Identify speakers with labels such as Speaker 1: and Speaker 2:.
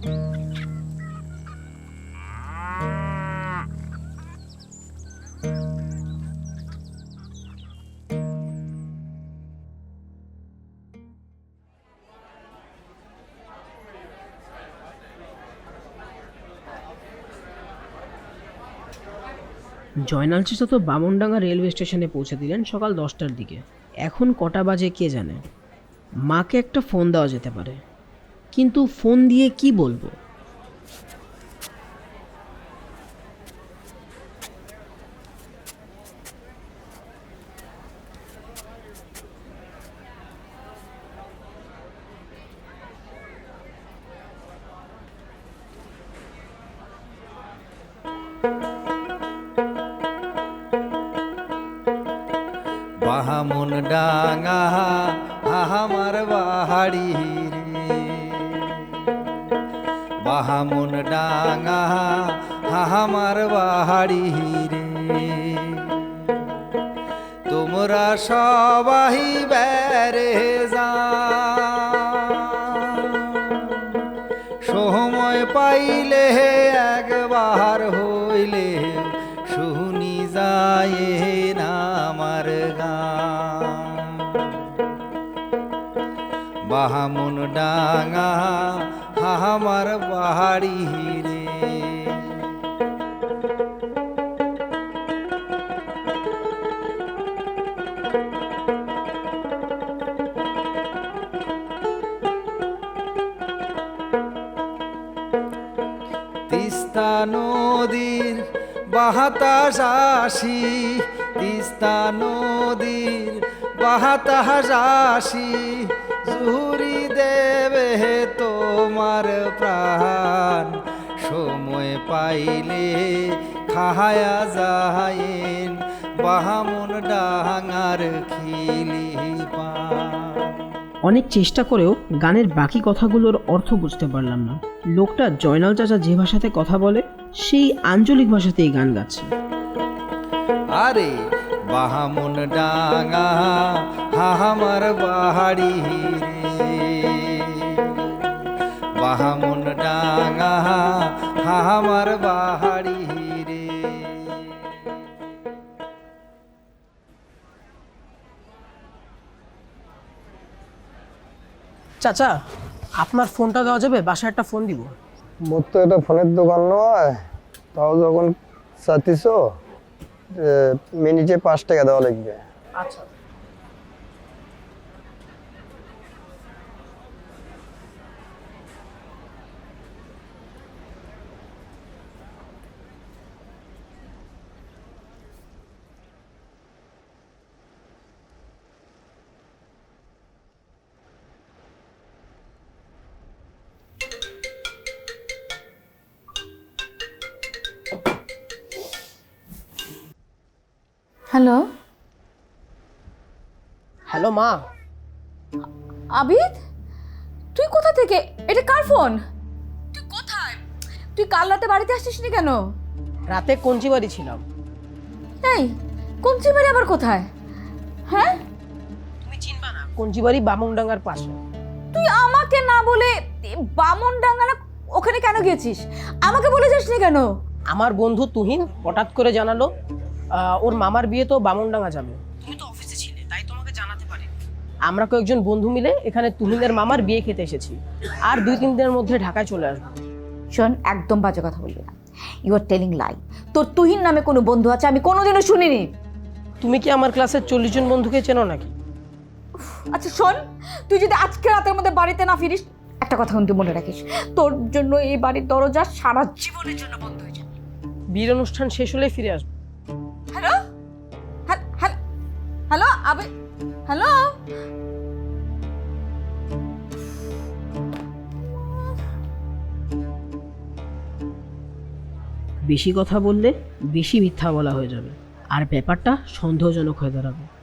Speaker 1: জয়নাল তো বামনডাঙ্গা রেলওয়ে স্টেশনে পৌঁছে দিলেন সকাল দশটার দিকে। এখন কটা বাজে কে জানে? মাকে একটা ফোন দেওয়া যেতে পারে। কিন্তু ফোন দিয়ে কি বলব?
Speaker 2: বাহামুন ডাঙা আমার বাহাড়ি রে। বাহামুন ডাঙা আমার বাহাড়ি রে তোমরা সবাই বেরে যা। সময় পাইলে একবার হইলে শুনি যায় না আমার গান। বাহামুন ডাঙা আমার বাহাড়ি রে তিস্তা নদীর বাহাতাস আসি তিস্তা নদীর বাহাতাস আসি। জুরি দেবে তোমার প্রাণ। সময় পাইলে খাহায়া যায়েন বাহামন ডাঙার খিলি
Speaker 1: অনেক চেষ্টা করেও গানের বাকি কথাগুলোর অর্থ বুঝতে পারলাম না। লোকটা জয়নাল চাচা যে ভাষাতে কথা বলে সেই আঞ্চলিক ভাষাতেই গান গাচ্ছে।
Speaker 2: আরে বাহামন ডাঙা হাহামার বাহাড়ি রে। বাহামুন ডাঙা হাহামার বাহাড়ি রে।
Speaker 1: চাচা আপনার ফোনটা দেওয়া যাবে? বাসায় একটা ফোন দিব।
Speaker 3: মোর তো এটা ফোনের দোকান নয় তাও যখন চাতিস মিনিটে পাঁচ টাকা দেওয়া লাগবে।
Speaker 1: আচ্ছা।
Speaker 4: হ্যালো?
Speaker 1: হ্যালো মা।
Speaker 4: আবিদ? তুই কোথা থেকে? এটা কার ফোন? তুই কোথায়? তুই কাল রাতে বাড়িতে আসছিস নি কেন?
Speaker 1: রাতে কঞ্চিবাড়ি ছিলাম।
Speaker 4: এই কমচি বাড়ি আবার কোথায়? হ্যাঁ?
Speaker 1: তুমি চিনবা না। কঞ্চিবাড়ি বামুংডাঙ্গার পাশে।
Speaker 4: তুই আমাকে না বলে বামন ডাঙ্গা না ওখানে কেন গেছিস আমাকে বলে যাসনি কেন?
Speaker 1: আমার বন্ধু তুহিন হঠাৎ করে জানালো ওর মামার বিয়ে তো বামনডাঙ্গা যাবে। তুমি তো অফিসে ছিলে তাই তোমাকে জানাতে পারি। আমরা কয়েকজন বন্ধু মিলে এখানে তুহিনের মামার বিয়ে খেতে এসেছি। আর দুই তিন দিনের মধ্যে ঢাকায় চলে আসব।
Speaker 4: শোন একদম বাজে কথা বলবি না। ইউ আর টেলিং লাই তোর তুহিন নামে কোনো বন্ধু আছে আমি কোনোদিনও শুনিনি।
Speaker 1: তুমি কি আমার ক্লাসের চল্লিশ জন বন্ধুকে চেনো নাকি?
Speaker 4: আচ্ছা শোন তুই যদি আজকে রাতের মধ্যে বাড়িতে না ফিরিস একটা কথা কিন্তু মনে রাখিস। তোর জন্য এই বাড়ির দরজা সারা জীবনের জন্য বন্ধ হয়ে যাবে।
Speaker 1: বিয়ের অনুষ্ঠান শেষ হলে ফিরে আসব।
Speaker 4: হ্যালো আবে হ্যালো
Speaker 1: বেশি কথা বললে বেশি মিথ্যা বলা হয়ে যাবে। আর ব্যাপারটা সন্দেহজনক হয়ে দাঁড়াবে।